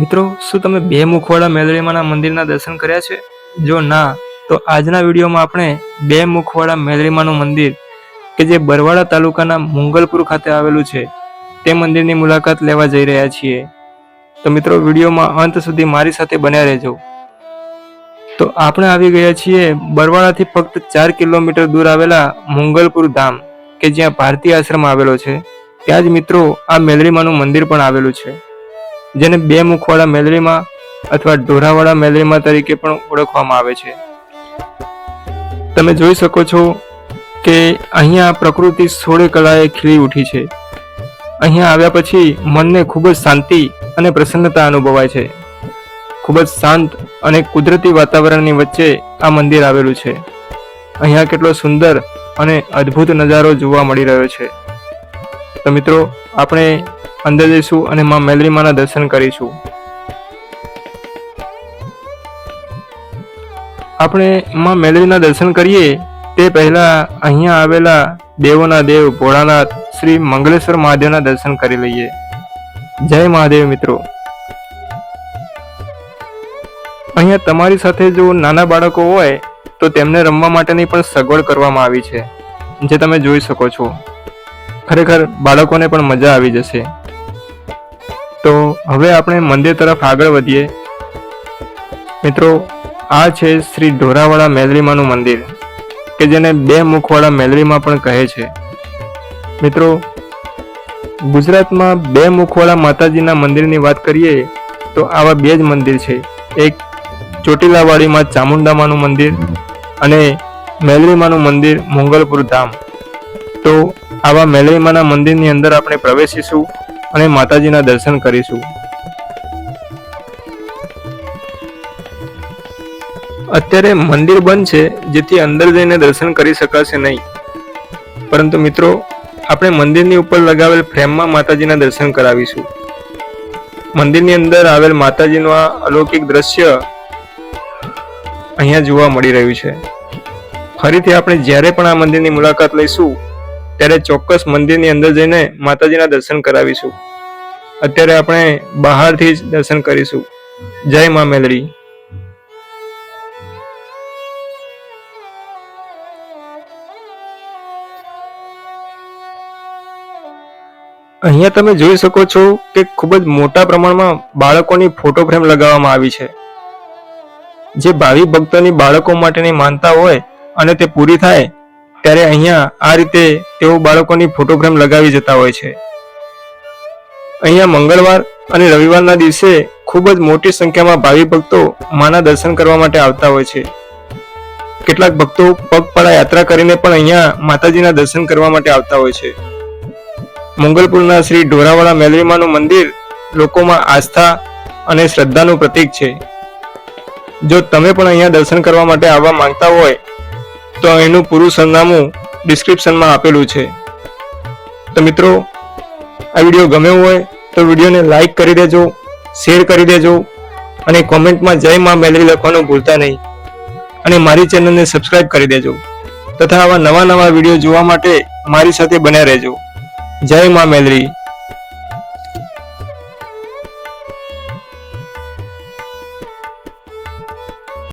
મિત્રો, શું તમે બે મુખવાળા મેલરીમાના મંદિરના દર્શન કર્યા છે? જો ના, તો આજના વિડીયોમાં આપણે બે મુખવાળા મેલરીમાનું મંદિર કે જે બરવાડા તાલુકાના મુંગલપુર ખાતે આવેલું છે, તે મંદિરની મુલાકાત લેવા જઈ રહ્યા છીએ. તો મિત્રો, વિડીયોમાં અંત સુધી મારી સાથે બન્યા રહેજો. તો આપણે આવી ગયા છીએ બરવાડાથી ફક્ત ચાર કિલોમીટર દૂર આવેલા મુંગલપુર ધામ, કે જ્યાં ભારતીય આશ્રમ આવેલો છે. ત્યાં જ મિત્રો, આ મેલરીમાનું મંદિર પણ આવેલું છે. જેને બે મુખવાળા મેલરીમાં અથવા ઢોરાવાળા મેલરીમાં તરીકે પણ ઓળખવામાં આવે છે. તમે જોઈ શકો છો કે અહીંયા પ્રકૃતિ સોળે કલાએ ખીલી ઉઠી છે. અહીંયા આવ્યા પછી મનને ખૂબ જ શાંતિ અને પ્રસન્નતા અનુભવાય છે. ખૂબ જ શાંત અને કુદરતી વાતાવરણની વચ્ચે આ મંદિર આવેલું છે. અહીંયા કેટલો સુંદર અને અદ્ભુત નજારો જોવા મળી રહ્યો છે. તો મિત્રો, આપણે અંદર જઈશું અને માં મેલરીમાના દર્શન કરીશું. આપણે માં મેલરીના દર્શન કરીએ, તે પહેલા અહીંયા આવેલા દેવોના દેવ ભોળાનાથ, શ્રી મંગલેશ્વર મહાદેવના દર્શન કરી લઈએ. જય મહાદેવ મિત્રો. અહીંયા તમારી સાથે જો નાના બાળકો હોય, તો તેમને રમવા માટેની પણ સગવડ કરવામાં આવી છે, જે તમે જોઈ શકો છો. ખરેખર બાળકોને પણ મજા આવી જશે. તો હવે આપણે મંદિર તરફ આગળ વધીએ. મિત્રો, આ છે શ્રી ઢોરાવાળા મેલરીમાનું મંદિર, કે જેને બે મુખવાળા મેલરીમાં પણ કહે છે. મિત્રો, ગુજરાતમાં બે મુખવાળા માતાજીના મંદિરની વાત કરીએ, તો આવા બે જ મંદિર છે. એક ચોટીલાવાડીમાં ચામુંડામાનું મંદિર અને મેલરીમાનું મંદિર મોંગલપુર ધામ. તો આવા મેલરીમાના મંદિરની અંદર આપણે પ્રવેશીશું. અને માતાજીના દર્શન કરીશું. અત્યારે મંદિર બંધ છે, જેથી અંદર જઈને દર્શન કરી શકાશે નહીં. પરંતુ મિત્રો, આપણે મંદિરની ઉપર લગાવેલ ફ્રેમમાં માતાજીના દર્શન કરાવીશું. મંદિરની અંદર આવેલ માતાજીનું આ અલૌકિક દ્રશ્ય અહીંયા જોવા મળી રહ્યું છે. ફરીથી આપણે જ્યારે પણ આ મંદિરની મુલાકાત લઈશું, ત્યારે ચોક્કસ મંદિરની અંદર જઈને માતાજીના દર્શન કરાવીશું. અત્યારે આપણે બહારથી જ દર્શન કરીશું. જય મા મેલડી. અહીંયા તમે જોઈ શકો છો કે ખૂબ જ મોટા પ્રમાણમાં બાળકોની ફોટો ફ્રેમ લગાવવામાં આવી છે. જે ભાવિ ભક્તોની બાળકો માટેની માનતા હોય અને તે પૂરી થાય, ત્યારે અહીંયા આ રીતે તેઓ બાળકોની ફોટો ફ્રેમ લગાવી જતા હોય છે. અહીંયા મંગળવાર અને રવિવારના દિવસે ખૂબ જ મોટી સંખ્યામાં ભાવિ ભક્તો માના દર્શન કરવા માટે આવતા હોય છે. કેટલાક ભક્તો પગપાળા યાત્રા કરીને પણ અહીંયા માતાજીના દર્શન કરવા માટે આવતા હોય છે. મંગલપુરના શ્રી ઢોરાવાળા મેલરીમાનું મંદિર લોકોમાં આસ્થા અને શ્રદ્ધાનું પ્રતીક છે. જો તમે પણ અહીંયા દર્શન કરવા માટે આવવા માંગતા હોય, તો અહીંનું પૂરું સરનામું ડિસ્ક્રિપ્શનમાં આપેલું છે. તો મિત્રો, આ વીડિયો ગમ્યો હોય તો વિડીયોને લાઈક કરી દેજો શેર કરી દેજો અને કોમેન્ટમાં જય માં મેલરી લખવાનું ભૂલતા નહીં. અને મારી ચેનલને સબસ્ક્રાઇબ કરી દેજો તથા આવા નવા નવા વીડિયો જોવા માટે મારી સાથે બન્યા રહેજો. જય માં મેલરી